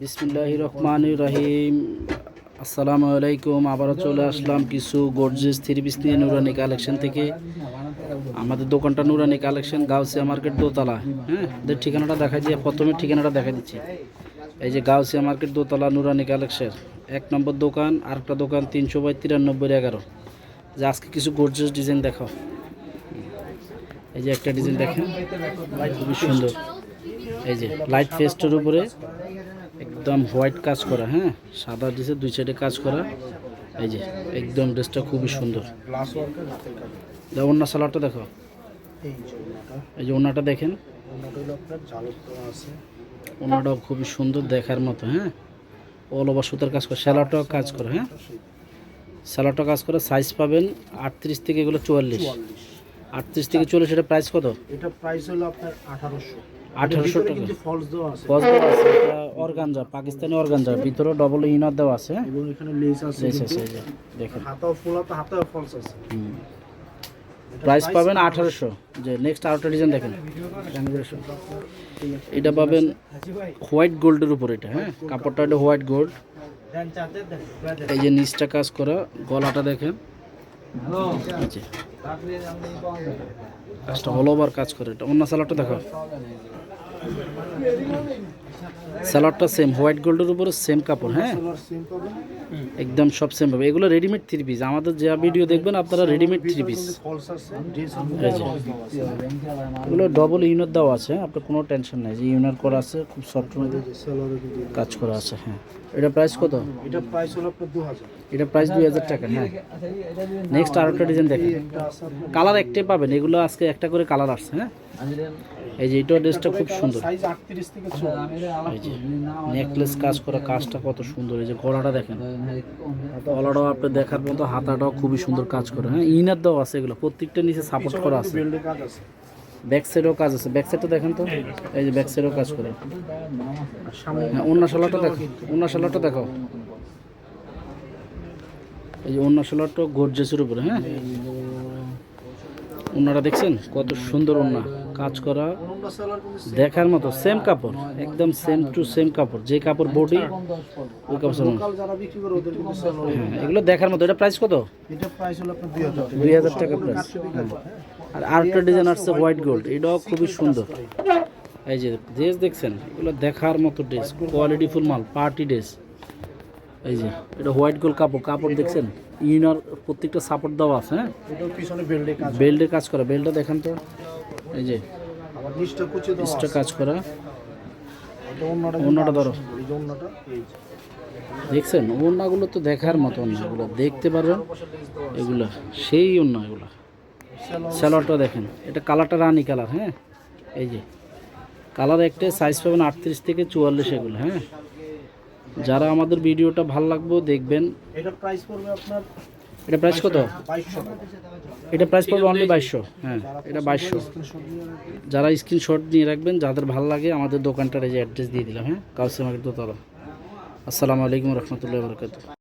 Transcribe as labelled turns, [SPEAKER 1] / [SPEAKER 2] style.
[SPEAKER 1] বিসমুল্লাহ রহমান রহিম। আসসালামু আলাইকুম। আবারও চলে আসলাম কিছু গর্জেস থ্রি পিস নিয়ে নুরানি কালেকশন থেকে। আমাদের দোকানটা নুরানি কালেকশন গাউসিয়া মার্কেট দোতলা। হ্যাঁ ঠিকানাটা দেখা দিয়ে প্রথমে ঠিকানাটা দেখা দিচ্ছি। এই যে গাউসিয়া মার্কেট দোতলা নুরানি কালেকশন এক নম্বর দোকান, আরেকটা দোকান তিনশো বাই তিরানব্বই এগারো। যে আজকে কিছু গর্জেস ডিজাইন দেখাও এই যে একটা ডিজাইন দেখেন। খুবই সুন্দর। এই যে লাইট ফেস্টের উপরে একদম হোয়াইট কাজ করা হ্যাঁ? সাদা ডিসে দুই সাইডে কাজ করা। এই যে, একদম ড্রেসটা খুবই সুন্দর। অন্য সালাডটা দেখো।
[SPEAKER 2] এই যে ওনাটা
[SPEAKER 1] দেখেন। ওনাটাও খুবই সুন্দর দেখার মতো হ্যাঁ? অল ওভার সুতার কাজ করে। স্যালাডটাও কাজ করে হ্যাঁ? স্যালাডটা কাজ করে। সাইজ পাবেন আটত্রিশ থেকে এগুলো চুয়াল্লিশ।
[SPEAKER 2] চুয়াল্লিশ
[SPEAKER 1] আটত্রিশ থেকে চল্লিশ এটা প্রাইস কত?
[SPEAKER 2] এটা প্রাইস হলো আপনার আঠারোশো।
[SPEAKER 1] আঠারোশো টাকা।
[SPEAKER 2] ফলস দেওয়া আছে।
[SPEAKER 1] গজ দেওয়া আছে এটা অর্গানজা পাকিস্তানি অর্গানজা ভিতরে ডবল ইনার দেওয়া আছে। হ্যাঁ
[SPEAKER 2] এবং এখানে লেস আছে
[SPEAKER 1] লেস আছে দেখেন।
[SPEAKER 2] হাতাও ফুল হাতা হাতাও ফলস আছে।
[SPEAKER 1] প্রাইস পাবেন আঠারোশো। যে নেক্সট আরেকটা ডিজাইন দেখেন। এটা পাবেন হোয়াইট গোল্ডের উপর এটা হ্যাঁ? কাপড়টা এটা হোয়াইট গোল্ড। এই যে নিচটা কাজ করা গলাটা দেখেন। যে। কাজটা অল ওভার কাজ করে। এটা অন্য স্যালাডটা দেখো স্যালাডটা সেম হোয়াইট গোল্ডের উপরে সেম কাপড় হ্যাঁ? একদম সব সেম পাবে এগুলো রেডিমেড থ্রি পিস আমাদের যা ভিডিও দেখবেন আপনারা রেডিমেড থ্রি পিস। এগুলো ডবল ইউনার দেওয়া আছে? আপনার কোনো টেনশন নেই। যে ইউনার করা আছে খুব সফট মধ্যে কাজ করা আছে হ্যাঁ। এটা প্রাইস কত?
[SPEAKER 2] এটা প্রাইস হলো আপনার দু হাজার
[SPEAKER 1] এটা প্রাইস দুই হাজার টাকা হ্যাঁ। নেক্সট আর একটা ডিজাইন দেখেন। কালার একটাই পাবেন। এগুলো আজকে একটা করে কালার আসছে হ্যাঁ? এই যে এটাও ড্রেসটা খুব সুন্দর।
[SPEAKER 2] সাইজ আটত্রিশ থেকে চল্লিশ।
[SPEAKER 1] এই যে নেকলেস কাজ করা কাজটা কত সুন্দর এই যে গলাটা দেখেন। গলাটাও আপনি দেখার মতো হাতাটাও খুবই সুন্দর কাজ করে। হ্যাঁ ইনার দেওয়া আছে এগুলো প্রত্যেকটা নিচে সাপোর্ট করা আছে। ব্যাক সাইডেও কাজ আছে। ব্যাক সাইডটা দেখেন তো। এই যে ব্যাক সাইডেও কাজ করে। হ্যাঁ অন্য সালাটা দেখো অন্য সালাটা দেখো। এই যে অন্য সালাটা গর্জেসের উপরে হ্যাঁ। ওনারা দেখছেন? কত সুন্দর ওনা কাজ করা দেখার মতো সেম কাপড় একদম সেম টু সেম কাপড় যে কাপড় বডি ওই কাপড় হ্যাঁ এগুলো দেখার মতো এটা প্রাইস কত?
[SPEAKER 2] এটা প্রাইস হলো আপনার দুই হাজার
[SPEAKER 1] টাকা। প্রাইস আর আরেকটা ডিজাইন আসছে হোয়াইট গোল্ড এটাও খুবই সুন্দর। এই যে ড্রেস দেখছেন এগুলো দেখার মতো ড্রেস কোয়ালিটি ফুল মাল পার্টি ড্রেস এই যে এটা হোয়াইট গোল্ড কাপড় কাপড় দেখছেন? ইনার প্রত্যেকটা সাপোর্ট দেওয়া আছে হ্যাঁ?
[SPEAKER 2] বেল্টে কাজ
[SPEAKER 1] করা। বেল্টটা দেখেন তো। এই যে
[SPEAKER 2] নিচটা
[SPEAKER 1] কাজ করা।
[SPEAKER 2] অন্যটা
[SPEAKER 1] ধরো। দেখছেন? ওনাগুলো তো দেখার মতো ওনাগুলো দেখতে পারবেন? এগুলো সেই অন্য এগুলো। স্যালোয়ারটা দেখেন। এটা কালারটা রানি কালার হ্যাঁ? এই যে কালার একটা সাইজ পাবেন আটত্রিশ থেকে চুয়াল্লিশ এগুলো হ্যাঁ? যারা আমাদের ভিডিওটা ভালো লাগবে দেখবেন।
[SPEAKER 2] এটা প্রাইস পড়বে আপনার
[SPEAKER 1] এটা প্রাইস কত? এটা প্রাইস পড়বে অনলি বাইশশো। হ্যাঁ এটা বাইশশো। যারা স্ক্রিনশট নিয়ে রাখবেন যাদের ভালো লাগে আমাদের দোকানটার এই যে অ্যাড্রেস দিয়ে দিলাম হ্যাঁ? কাউসি মার্কেট দোতলা। আসসালামু আলাইকুম রহমতুল্লাহ বরকাত